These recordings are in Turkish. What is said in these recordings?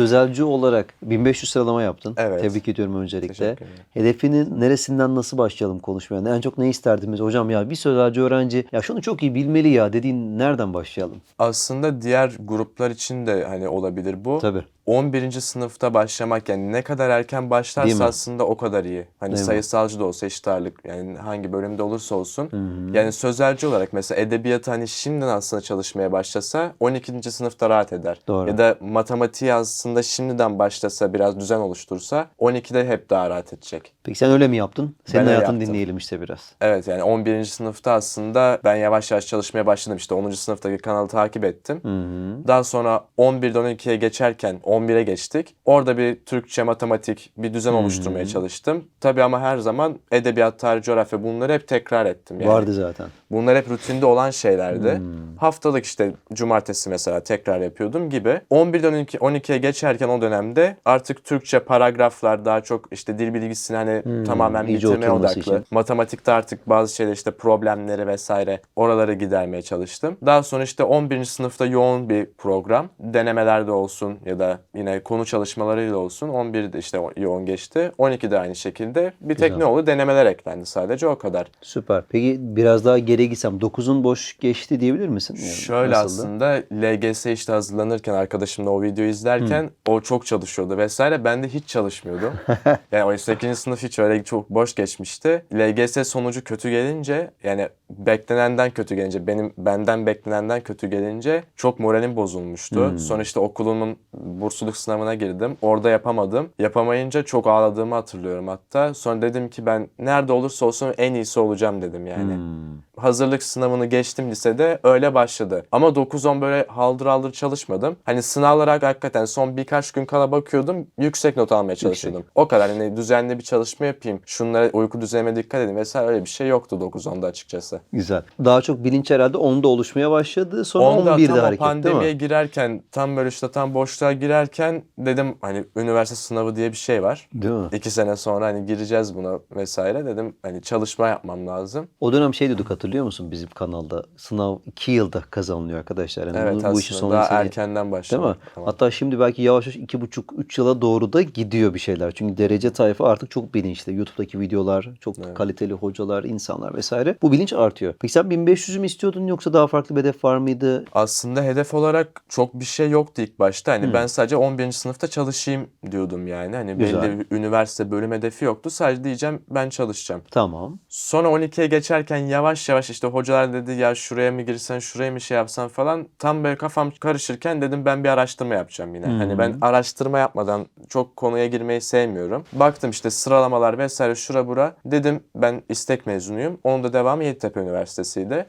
sözelci olarak 1500 sıralama yaptın. Evet. Tebrik ediyorum öncelikle. Hedefinin neresinden nasıl başlayalım konuşmaya? En çok ne isterdiniz? Hocam ya bir sözelci öğrenci ya şunu çok iyi bilmeli ya dediğin nereden başlayalım? Aslında diğer gruplar için de hani olabilir bu. Tabii. 11. sınıfta başlamak yani ne kadar erken Değil mi? başlarsa aslında o kadar iyi. Hani Değil mi? sayısalcı da olsa eşit ağırlık yani hangi bölümde olursa olsun. Yani sözelci olarak mesela edebiyatı hani şimdiden aslında çalışmaya başlasa 12. sınıfta rahat eder. Doğru. Ya da matematiği aslında şimdiden başlasa biraz düzen oluştursa 12'de hep daha rahat edecek. Peki sen öyle mi yaptın? Senin Ben öyle hayatını yaptım. dinleyelim işte biraz. Evet yani 11. sınıfta aslında ben yavaş yavaş çalışmaya başladım. İşte 10. sınıftaki kanalı takip ettim. Daha sonra 11'den 12'ye geçerken 11'e geçtik. Orada bir Türkçe, matematik bir düzen oluşturmaya çalıştım. Tabii ama her zaman edebiyat, tarih, coğrafya bunları hep tekrar ettim. Yani Vardı zaten. Bunlar hep rutinde olan şeylerdi. Haftalık işte cumartesi mesela tekrar yapıyordum gibi. 11'den 12 12'ye geçerken o dönemde artık Türkçe paragraflar daha çok işte dil bilgisini hani tamamen iyice bitirmeye odaklı. için. Matematikte artık bazı şeyler işte problemleri vesaire oraları gidermeye çalıştım. Daha sonra işte 11. sınıfta yoğun bir program. Denemelerde olsun ya da yine konu çalışmalarıyla olsun. 11'de işte yoğun geçti. 12'de aynı şekilde. Bir tek Güzel. ne oldu? Denemeler eklendi sadece o kadar. Süper. Peki biraz daha geri gitsem 9'un boş geçti diyebilir misin? Yani Şöyle nasıldı? aslında LGS işte hazırlanırken arkadaşımla o videoyu izlerken o çok çalışıyordu vesaire. Ben de hiç çalışmıyordum. yani o 8. sınıf hiç öyle çok boş geçmişti. LGS sonucu kötü gelince yani beklenenden kötü gelince benim benden beklenenden kötü gelince çok moralim bozulmuştu. Sonra işte okulumun bursluluk sınavına girdim. Orada yapamadım. Yapamayınca çok ağladığımı hatırlıyorum hatta. Sonra dedim ki ben nerede olursa olsun en iyisi olacağım dedim yani Hmm. hazırlık sınavını geçtim lisede öyle başladı. Ama 9-10 böyle haldır haldır çalışmadım. Hani sınavlara hakikaten son birkaç gün kala bakıyordum. Yüksek not almaya çalışıyordum. O kadar hani düzenli bir çalışma yapayım. Şunlara uyku düzenime dikkat edin vesaire öyle bir şey yoktu 9-10'da açıkçası. Güzel. Daha çok bilinç herhalde 10'da oluşmaya başladı. Sonra Onda 11'de tam hareket değil pandemiye mi? girerken tam böyle işte tam boşluğa girerken dedim hani üniversite sınavı diye bir şey var. Değil mi? İki sene sonra hani gireceğiz buna vesaire dedim hani çalışma yapmam lazım. O dönem şey diyorduk hatırlıyor musun bizim kanalda? Sınav 2 yılda kazanılıyor arkadaşlar. Yani Evet bunu- bu işi aslında son daha sene- erkenden Değil başladım. mi? Tamam. Hatta şimdi belki yavaş yavaş 2,5-3 yıla doğru da gidiyor bir şeyler. Çünkü derece tayfa artık çok bilinçli. YouTube'daki videolar, çok kaliteli hocalar, insanlar vesaire. Bu bilinç artıyor. Peki sen 1500'ü mü istiyordun yoksa daha farklı bir hedef var mıydı? Aslında hedef olarak çok bir şey yoktu ilk başta. Hani ben sadece 11. sınıfta çalışayım diyordum yani. Hani Güzel. belli bir üniversite bölüm hedefi yoktu. Sadece diyeceğim ben çalışacağım. Tamam. Sonra 12'ye geçerken yavaş yavaş işte hocalar dedi ya şuraya mı girsen şuraya mı şey yapsan falan. Tam böyle kafam karışırken dedim ben bir araştırma yapacağım yine. Hani ben araştırma yapmadan çok konuya girmeyi sevmiyorum. Baktım işte sıralamalar vesaire şura bura. Dedim ben istek mezunuyum. Onun da devamı Yeditepe Üniversitesi'ydi.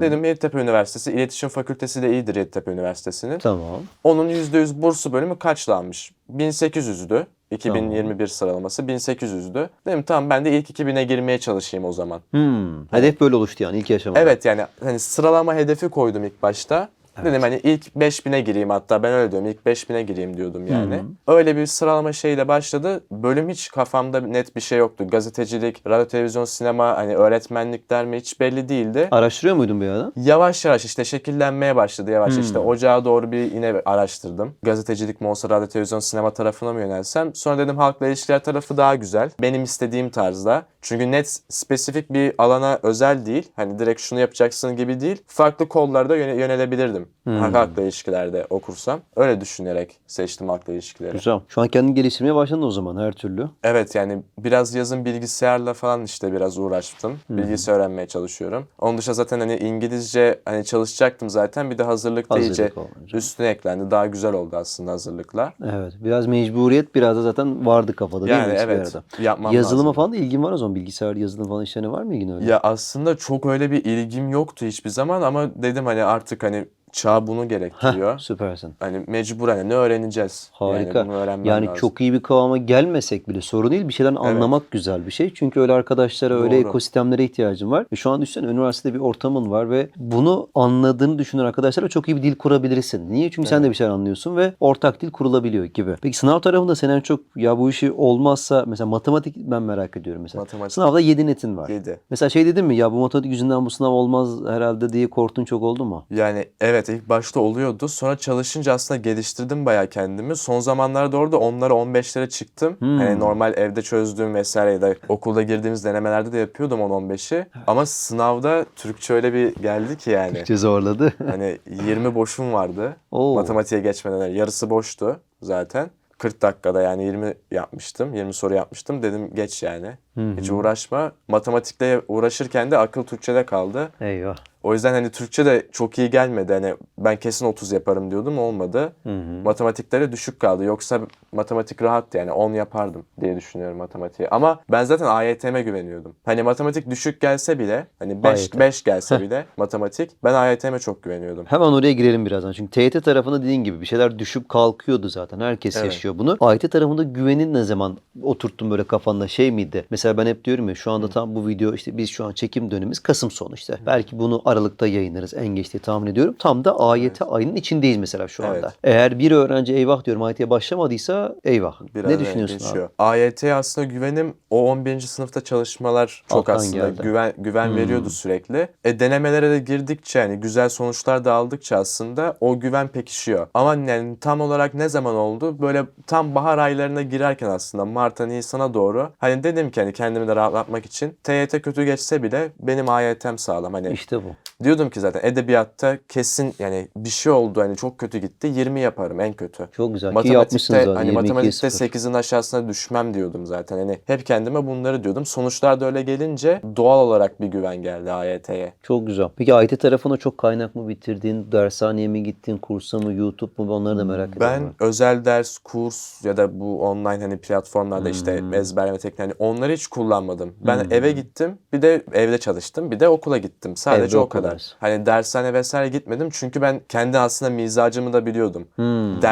Dedim Yeditepe Üniversitesi İletişim Fakültesi de iyidir Yeditepe Üniversitesi'nin. Tamam. Onun %100 bursu bölümü kaçlanmış? 1800'dü. 2021 sıralaması 1800'dü. Dedim tamam ben de ilk 2000'e girmeye çalışayım o zaman. Hmm. Hedef böyle oluştu yani ilk aşamada. Evet yani hani sıralama hedefi koydum ilk başta. Dedim hani ilk 5000'e gireyim hatta ben öyle diyorum ilk 5000'e gireyim diyordum yani. Öyle bir sıralama şeyle başladı. Bölüm hiç kafamda net bir şey yoktu. Gazetecilik, radyo, televizyon, sinema hani öğretmenlik der mi hiç belli değildi. Araştırıyor muydun bir ara? Yavaş yavaş işte şekillenmeye başladı yavaş işte ocağa doğru bir yine araştırdım. Gazetecilik mi olsa radyo, televizyon, sinema tarafına mı yönelsem? Sonra dedim halkla ilişkiler tarafı daha güzel. Benim istediğim tarzda. Çünkü net spesifik bir alana özel değil. Hani direkt şunu yapacaksın gibi değil. Farklı kollarda yöne- yönelebilirdim. Halkla ilişkilerde okursam. Öyle düşünerek seçtim halkla ilişkileri. Güzel. Şu an kendini geliştirmeye başladın o zaman her türlü. Evet yani biraz yazın bilgisayarla falan işte biraz uğraştım. Bilgisayar öğrenmeye çalışıyorum. Onun dışında zaten hani İngilizce hani çalışacaktım zaten. Bir de hazırlıkta Hazırlık iyice olunca. üstüne eklendi. Daha güzel oldu aslında hazırlıklar. Evet. Biraz mecburiyet biraz da zaten vardı kafada değil mi? Yani evet yapmam Yazılıma lazım. falan da ilgin var o zaman. Bilgisayar yazılım falan işlerine var mı ilgin öyle? Ya aslında çok öyle bir ilgim yoktu hiçbir zaman ama dedim hani artık hani çağ bunu gerektiriyor. Süpersin. Hani mecburen hani ne öğreneceğiz? Harika. Yani bunu Yani lazım. çok iyi bir kıvama gelmesek bile sorun değil. Bir şeyden anlamak güzel bir şey. Çünkü öyle arkadaşlara, öyle Doğru. ekosistemlere ihtiyacın var. Ve şu an düşünsene üniversitede bir ortamın var ve bunu anladığını düşünen arkadaşlarla çok iyi bir dil kurabilirsin. Niye? Çünkü sen de bir şeyler anlıyorsun ve ortak dil kurulabiliyor gibi. Peki sınav tarafında senin en çok ya bu işi olmazsa mesela matematik ben merak ediyorum mesela. Matematik. Sınavda 7 netin var. Yedi. Mesela şey dedin mi ya bu matematik yüzünden bu sınav olmaz herhalde diye korktun çok oldu mu? Yani evet evet ilk başta oluyordu. Sonra çalışınca aslında geliştirdim bayağı kendimi. Son zamanlarda orada onlara 15'lere çıktım. Hmm. Hani normal evde çözdüğüm vesaire ya da okulda girdiğimiz denemelerde de yapıyordum 10-15'i. Ama sınavda Türkçe öyle bir geldi ki yani. Türkçe zorladı. Hani 20 boşum vardı. Oo. Matematiğe geçmeden. Yarısı boştu zaten. 40 dakikada yani 20 yapmıştım. 20 soru yapmıştım. Dedim geç yani. Hı Hiç uğraşma. Matematikle uğraşırken de akıl Türkçe'de kaldı. Eyvah. O yüzden hani Türkçe de çok iyi gelmedi. Hani ben kesin 30 yaparım diyordum olmadı. Hı hı. Matematikleri düşük kaldı. Yoksa matematik rahattı yani 10 yapardım diye düşünüyorum matematiği. Ama ben zaten AYT'me güveniyordum. Hani matematik düşük gelse bile hani 5 AYT. 5 gelse bile matematik ben AYT'me çok güveniyordum. Hemen oraya girelim birazdan. Çünkü TYT tarafında dediğin gibi bir şeyler düşüp kalkıyordu zaten. Herkes Evet. yaşıyor bunu. AYT tarafında güvenin ne zaman oturttun böyle kafanda şey miydi? Mesela ben hep diyorum ya şu anda tam bu video işte biz şu an çekim dönemimiz Kasım sonu işte. Belki bunu Aralık'ta yayınlarız en geç diye tahmin ediyorum. Tam da AYT ayının içindeyiz mesela şu anda. Evet. Eğer bir öğrenci eyvah diyorum AYT'ye başlamadıysa eyvah. Biraz ne düşünüyorsun geçiyor. abi? AYT'ye aslında güvenim o 11. sınıfta çalışmalar çok Alttan aslında geldi. güven güven Hmm. veriyordu sürekli. E denemelere de girdikçe yani güzel sonuçlar da aldıkça aslında o güven pekişiyor. Ama yani tam olarak ne zaman oldu? Böyle tam bahar aylarına girerken aslında Mart'a Nisan'a doğru hani dedim ki hani kendimi de rahatlatmak için TYT kötü geçse bile benim AYT'm sağlam. Hani İşte bu. Diyordum ki zaten edebiyatta kesin yani bir şey oldu hani çok kötü gitti 20 yaparım en kötü. Çok güzel. Yapmışsınız Matematikte zaten. hani 22'ye matematikte 0. 8'in aşağısına düşmem diyordum zaten. Hani hep kendime bunları diyordum. Sonuçlar da öyle gelince doğal olarak bir güven geldi AYT'ye. Çok güzel. Peki AYT tarafına çok kaynak mı bitirdin? Dershaneye mi gittin? Kursa mı? YouTube mu? Onları da merak ediyorum. Ben özel ders, kurs ya da bu online hani platformlarda işte Hmm. ezberleme tekniği hani onları hiç kullanmadım. Ben Hmm. eve gittim. Bir de evde çalıştım. Bir de okula gittim. Sadece Evde okul kadar. dersi. Hani dershane vesaire gitmedim. Çünkü ben kendi aslında mizacımı da biliyordum. Hmm, çok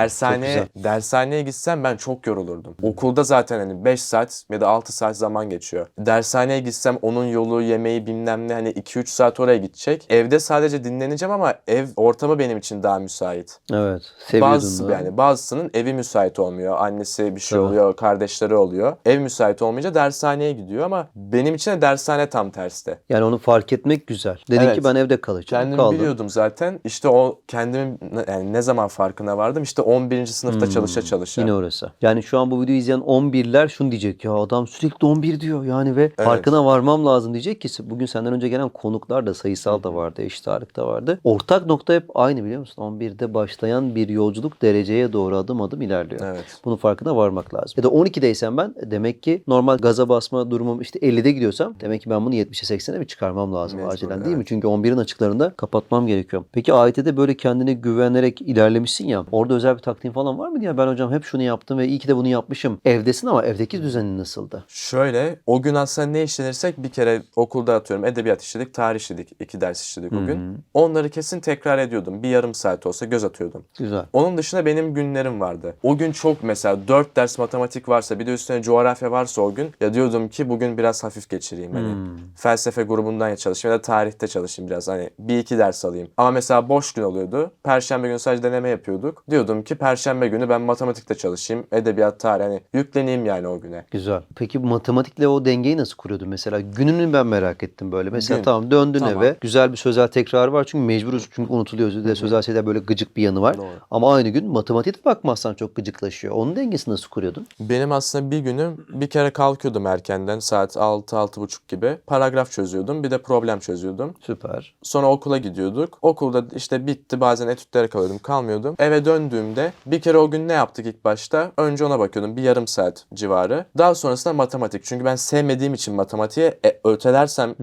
Dershaneye gitsem ben çok yorulurdum. Okulda zaten hani 5 saat ya da 6 saat zaman geçiyor. Dershaneye gitsem onun yolu, yemeği bilmem ne hani 2-3 saat oraya gidecek. Evde sadece dinleneceğim ama ev ortamı benim için daha müsait. Evet. Seviyordun Bazısı da. yani bazısının evi müsait olmuyor. Annesi bir şey Tabii. oluyor, kardeşleri oluyor. Ev müsait olmayınca dershaneye gidiyor ama benim için de dershane tam tersti. Yani onu fark etmek güzel. Dedin Evet. ki ben evde kalacağım. Kendimi Kaldın. biliyordum zaten. İşte o kendimi yani ne zaman farkına vardım? İşte 11. sınıfta Hmm, çalışa çalışa. Yine orası. Yani şu an bu videoyu izleyen 11'ler şunu diyecek ya adam sürekli 11 diyor yani ve farkına varmam lazım diyecek ki bugün senden önce gelen konuklar da sayısal da vardı, eşit ağırlık da vardı. Ortak nokta hep aynı biliyor musun? 11'de başlayan bir yolculuk dereceye doğru adım adım ilerliyor. Evet. Bunun farkına varmak lazım. Ya da 12'deysem ben demek ki normal gaza basma durumum işte 50'de gidiyorsam demek ki ben bunu 70'e 80'e bir çıkarmam lazım Mecbur, acilen değil mi? evet. Çünkü 11'in açıklarında kapatmam gerekiyor. Peki AYT'de böyle kendine güvenerek ilerlemişsin ya. Orada özel bir taktiğin falan var mı diye ben hocam hep şunu yaptım ve iyi ki de bunu yapmışım. Evdesin ama evdeki düzenin nasıldı? Şöyle o gün aslında ne işlenirsek bir kere okulda atıyorum edebiyat işledik, tarih işledik. iki ders işledik o gün. Onları kesin tekrar ediyordum. Bir yarım saat olsa göz atıyordum. Güzel. Onun dışında benim günlerim vardı. O gün çok mesela 4 ders matematik varsa bir de üstüne coğrafya varsa o gün ya diyordum ki bugün biraz hafif geçireyim. Hani felsefe grubundan ya çalışayım ya da tarihte çalışayım biraz. Hani bir iki ders alayım. Ama mesela boş gün oluyordu. Perşembe günü sadece deneme yapıyorduk. Diyordum ki perşembe günü ben matematikte çalışayım. Edebiyat, tarih hani yükleneyim yani o güne. Güzel. Peki matematikle o dengeyi nasıl kuruyordun mesela? Gününü ben merak ettim böyle. Mesela Gün. tamam döndün Tamam. eve. Güzel bir sözel tekrar var çünkü mecburuz. Çünkü unutuluyor. Bir de sözel şeyler böyle gıcık bir yanı var. Doğru. Ama aynı gün matematiğe de bakmazsan çok gıcıklaşıyor. Onun dengesini nasıl kuruyordun? Benim aslında bir günüm bir kere kalkıyordum erkenden saat 6-6.30 gibi. Paragraf çözüyordum bir de problem çözüyordum. Süper. Sonra okula gidiyorduk. Okulda işte bitti bazen etütlere kalıyordum kalmıyordum. Eve döndüğümde bir kere o gün ne yaptık ilk başta? Önce ona bakıyordum bir yarım saat civarı. Daha sonrasında matematik. Çünkü ben sevmediğim için matematiğe e, ötelersem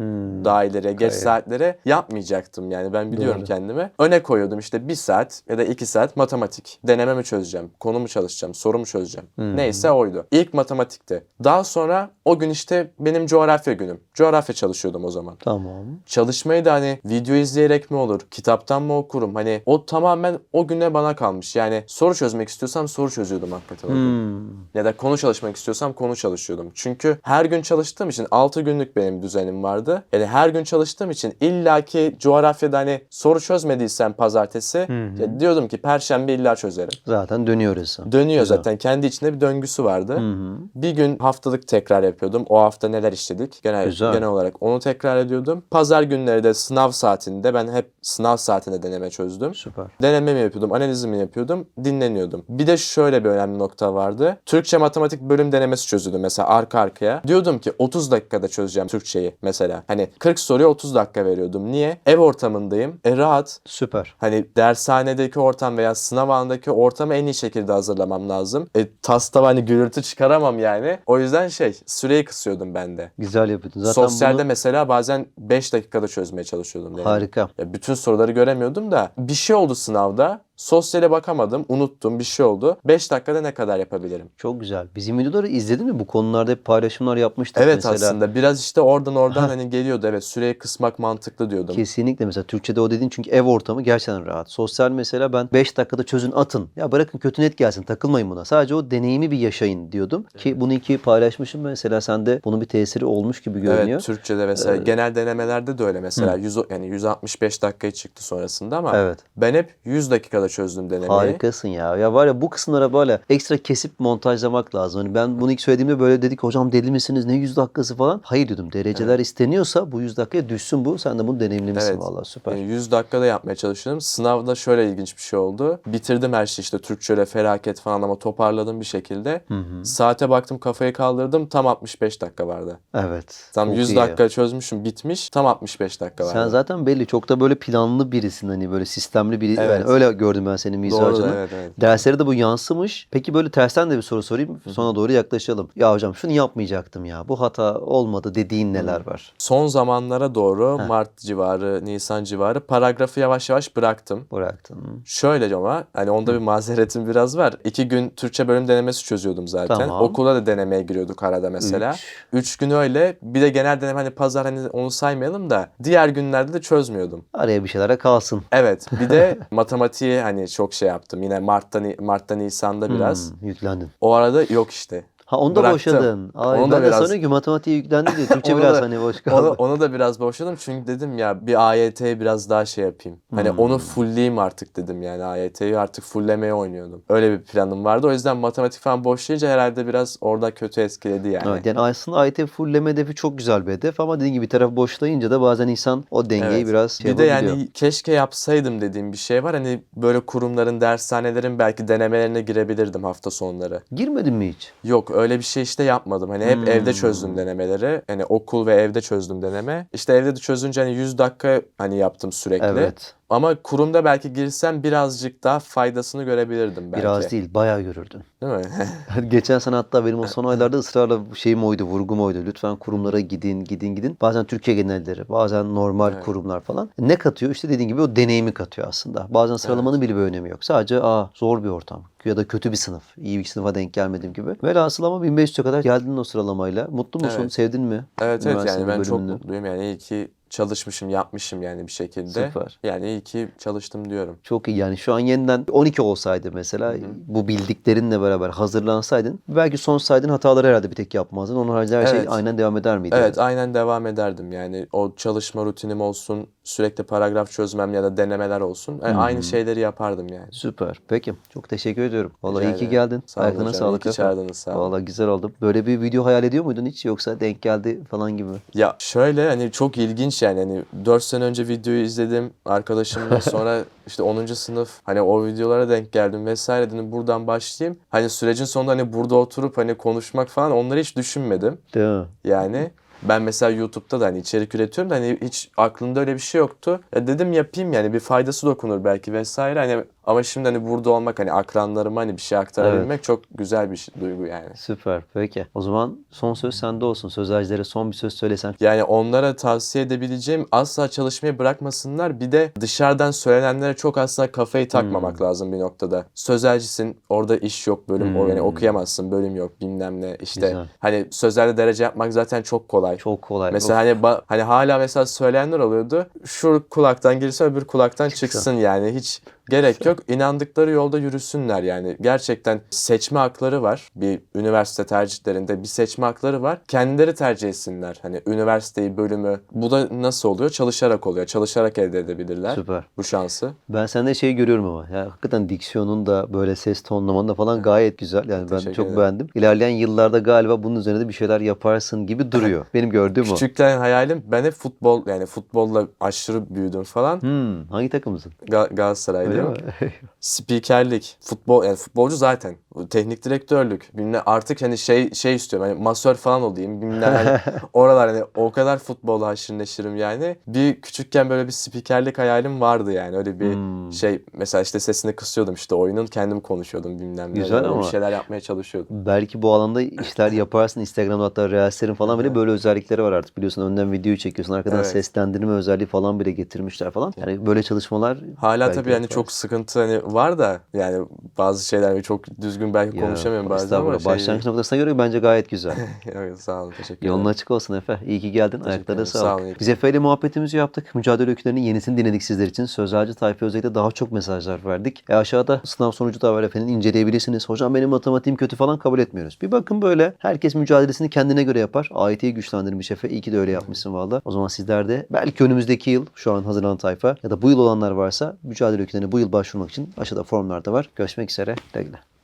daha ileriye geç Kayı. saatlere yapmayacaktım yani ben biliyorum Doğru. kendimi. Öne koyuyordum işte bir saat ya da iki saat matematik. Deneme mi çözeceğim? Konu mu çalışacağım? Soru mu çözeceğim? Neyse oydu. İlk matematikti. Daha sonra o gün işte benim coğrafya günüm. Coğrafya çalışıyordum o zaman. Tamam. Çalışmayı da hani video izleyerek mi olur, kitaptan mı okurum? Hani o tamamen o güne bana kalmış. Yani soru çözmek istiyorsam soru çözüyordum hakikaten. Hmm. Ya da konu çalışmak istiyorsam konu çalışıyordum. Çünkü her gün çalıştığım için 6 günlük benim düzenim vardı. Yani her gün çalıştığım için illaki coğrafyada hani soru çözmediysem pazartesi ya diyordum ki perşembe illa çözerim. Zaten dönüyor orası. Dönüyor Güzel. zaten. Kendi içinde bir döngüsü vardı. Hı. Bir gün haftalık tekrar yapıyordum. O hafta neler işledik? Genel, Güzel. genel olarak onu tekrar ediyordum. Pazar günleri de sınav saatinde ben hep sınav saatinde deneme çözdüm. Süper. Denememi yapıyordum, analizimi yapıyordum, dinleniyordum. Bir de şöyle bir önemli nokta vardı. Türkçe matematik bölüm denemesi çözüyordum mesela arka arkaya. Diyordum ki 30 dakikada çözeceğim Türkçeyi mesela. Hani 40 soruya 30 dakika veriyordum. Niye? Ev ortamındayım. E rahat. Süper. Hani dershanedeki ortam veya sınav anındaki ortamı en iyi şekilde hazırlamam lazım. E tasta hani gürültü çıkaramam yani. O yüzden şey süreyi kısıyordum ben de. Güzel yapıyordun. Zaten Sosyalde bunu mesela bazen 5 dakikada çözmeye çalışıyordum. Denemeyi. harika. Ya bütün soruları göremiyordum da bir şey oldu sınavda. Sosyale bakamadım, unuttum bir şey oldu. 5 dakikada ne kadar yapabilirim? Çok güzel. Bizim videoları izledin mi? Bu konularda hep paylaşımlar yapmıştık Evet mesela. aslında biraz işte oradan oradan hani geliyordu. Evet süreyi kısmak mantıklı diyordum. Kesinlikle mesela Türkçe'de o dediğin çünkü ev ortamı gerçekten rahat. Sosyal mesela ben 5 dakikada çözün atın. Ya bırakın kötü net gelsin takılmayın buna. Sadece o deneyimi bir yaşayın diyordum. Ki bunu iki paylaşmışım mesela sende bunun bir tesiri olmuş gibi görünüyor. Evet Türkçe'de mesela Ee, genel denemelerde de öyle mesela 100 yani 165 dakikayı çıktı sonrasında ama Evet. ben hep 100 dakikada çözdüm denemeyi. Harikasın ya. Ya var ya bu kısımlara böyle ekstra kesip montajlamak lazım. Hani ben bunu ilk söylediğimde böyle dedik hocam deli misiniz ne 100 dakikası falan. Hayır diyordum dereceler isteniyorsa bu 100 dakikaya düşsün bu. Sen de bunu deneyimlemişsin Evet. valla süper. Yani 100 dakikada yapmaya çalışıyorum. Sınavda şöyle ilginç bir şey oldu. Bitirdim her şeyi işte Türkçe'yle felaket falan ama toparladım bir şekilde. Saate baktım kafayı kaldırdım tam 65 dakika vardı. Evet. Tam çok 100 iyi. dakika çözmüşüm bitmiş tam 65 dakika vardı. Sen zaten belli çok da böyle planlı birisin hani böyle sistemli biri. Evet. Yani öyle gördüm ben senin Doğru mizacını. evet evet. Derslere de bu yansımış. Peki böyle tersten de bir soru sorayım. Sonra doğru yaklaşalım. Ya hocam şunu yapmayacaktım ya. Bu hata olmadı dediğin neler var? Son zamanlara doğru Mart civarı, Nisan civarı paragrafı yavaş yavaş bıraktım. Bıraktın. Şöyle ama hani onda bir mazeretim biraz var. İki gün Türkçe bölüm denemesi çözüyordum zaten. Tamam. Okula da denemeye giriyorduk arada mesela. Üç. Üç gün öyle. Bir de genel deneme hani pazar hani onu saymayalım da diğer günlerde de çözmüyordum. Araya bir şeylere kalsın. Evet. Bir de matematiği hani çok şey yaptım. Yine Mart'ta Mart'ta Nisan'da biraz. Hmm, yüklendin. O arada yok işte. Ha onu da Bıraktım. boşadın. Ay, Onu ben da de biraz- sanıyorum ki matematiğe yüklendi diye. Türkçe Onu biraz da- hani boş kaldı. Onu, onu da biraz boşladım çünkü dedim ya bir AYT'yi biraz daha şey yapayım. Hani Hmm. onu fullleyeyim artık dedim yani AYT'yi artık fulllemeye oynuyordum. Öyle bir planım vardı. O yüzden matematik falan boşlayınca herhalde biraz orada kötü etkiledi yani. Evet, yani aslında AYT fullleme hedefi çok güzel bir hedef ama dediğin gibi bir taraf boşlayınca da bazen insan o dengeyi Evet. biraz şey bir de yani keşke yapsaydım dediğim bir şey var. Hani böyle kurumların, dershanelerin belki denemelerine girebilirdim hafta sonları. Girmedin mi hiç? Yok öyle bir şey işte yapmadım. Hani hep Hmm. evde çözdüm denemeleri. Hani okul ve evde çözdüm deneme. İşte evde de çözünce hani 100 dakika hani yaptım sürekli. Evet. Ama kurumda belki girsem birazcık daha faydasını görebilirdim belki. Biraz değil, bayağı görürdün. Değil mi? Geçen sene hatta benim o son aylarda ısrarla şeyim oydu, vurgum oydu. Lütfen kurumlara gidin, gidin, gidin. Bazen Türkiye genelleri, bazen normal Evet. kurumlar falan. Ne katıyor? İşte dediğin gibi o deneyimi katıyor aslında. Bazen sıralamanın bile bir önemi yok. Sadece aa zor bir ortam ya da kötü bir sınıf. iyi bir sınıfa denk gelmedim gibi. Velhasıl ama 1500'e kadar geldin o sıralamayla. Mutlu musun? Evet. Sevdin mi? evet evet yani ben çok bölümünü? mutluyum. Yani iyi ki çalışmışım, yapmışım yani bir şekilde. Süper. Yani iyi ki çalıştım diyorum. Çok iyi yani şu an yeniden 12 olsaydı mesela bu bildiklerinle beraber hazırlansaydın belki son saydığın hataları herhalde bir tek yapmazdın. Onun haricinde her şey Evet. aynen devam eder miydi? Evet aynen devam ederdim yani o çalışma rutinim olsun sürekli paragraf çözmem ya da denemeler olsun yani aynı şeyleri yapardım yani. Süper. Peki. Çok teşekkür ediyorum. Vallahi Rica iyi ki geldin. Sağ olun Ayaklarına hocam, sağlık. iyi ki çağırdınız, sağ olun. Vallahi güzel oldu. Böyle bir video hayal ediyor muydun hiç yoksa denk geldi falan gibi mi? Ya şöyle hani çok ilginç yani hani 4 sene önce videoyu izledim arkadaşımla sonra işte 10. sınıf hani o videolara denk geldim vesaire dedim buradan başlayayım. Hani sürecin sonunda hani burada oturup hani konuşmak falan onları hiç düşünmedim Değil mi? yani. Ben mesela YouTube'da da hani içerik üretiyorum da hani hiç aklımda öyle bir şey yoktu. Ya dedim yapayım yani bir faydası dokunur belki vesaire hani ama şimdi hani burada olmak hani akranlarıma hani bir şey aktarabilmek çok güzel bir şey- duygu yani. Süper. Peki. O zaman son söz sende olsun. Sözlercilere son bir söz söylesen. Yani onlara tavsiye edebileceğim asla çalışmayı bırakmasınlar. Bir de dışarıdan söylenenlere çok asla kafayı takmamak lazım bir noktada. Sözelcisin, orada iş yok, bölüm o yani okuyamazsın, bölüm yok, bilmem ne. İşte Güzel. hani sözelde derece yapmak zaten çok kolay. Çok kolay. Mesela hani ba- hani hala mesela söyleyenler oluyordu. Şu kulaktan girse öbür kulaktan çıksın yani. Hiç Gerek yok. İnandıkları yolda yürüsünler yani. Gerçekten seçme hakları var. Bir üniversite tercihlerinde bir seçme hakları var. Kendileri tercih etsinler. Hani üniversiteyi, bölümü. Bu da nasıl oluyor? Çalışarak oluyor. Çalışarak elde edebilirler Süper. bu şansı. Ben sende şeyi görüyorum ama. Ya hakikaten diksiyonun da böyle ses tonlaman da falan gayet güzel. Yani ben Teşekkür çok ederim. beğendim. İlerleyen yıllarda galiba bunun üzerine de bir şeyler yaparsın gibi duruyor. Benim gördüğüm o. Küçükken hayalim ben hep futbol yani futbolla aşırı büyüdüm falan. Hmm, hangi takımısın? Ga- Öyle Mi? spikerlik, futbol yani futbolcu zaten teknik direktörlük. Bilmem artık hani şey şey istiyorum. Hani masör falan olayım. Bilmem hani oralar hani o kadar futbolla haşır neşirim yani. Bir küçükken böyle bir spikerlik hayalim vardı yani. Öyle bir Hmm. şey mesela işte sesini kısıyordum işte oyunun kendim konuşuyordum bilmem ne. Güzel ama- bir şeyler yapmaya çalışıyordum. Belki bu alanda işler yaparsın. Instagram'da hatta Reels'lerin falan bile böyle özellikleri var artık. Biliyorsun önden videoyu çekiyorsun. Arkadan Evet. seslendirme özelliği falan bile getirmişler falan. Yani böyle çalışmalar Hala tabii hani yaparsın. çok sıkıntı hani var da yani bazı şeyler çok düzgün belki Ya, konuşamıyorum bazen ama şey... Başlangıç noktasına göre bence gayet güzel. Evet, sağ olun teşekkür Yolun ederim. açık olsun Efe. İyi ki geldin. Ayaklarına. Sağ olun. Biz Efe ile muhabbetimizi yaptık. Mücadele öykülerinin yenisini dinledik sizler için. Sözelci tayfa özellikle daha çok mesajlar verdik. E aşağıda sınav sonucu da var efendim. inceleyebilirsiniz. Hocam benim matematiğim kötü falan kabul etmiyoruz. Bir bakın böyle. Herkes mücadelesini kendine göre yapar. AYT'yi güçlendirmiş Efe. İyi ki de öyle yapmışsın valla. O zaman sizler de belki önümüzdeki yıl şu an hazırlanan tayfa ya da bu yıl olanlar varsa mücadele öykülerine bu yıl başvurmak için aşağıda formlar da var. Görüşmek üzere. Güle güle.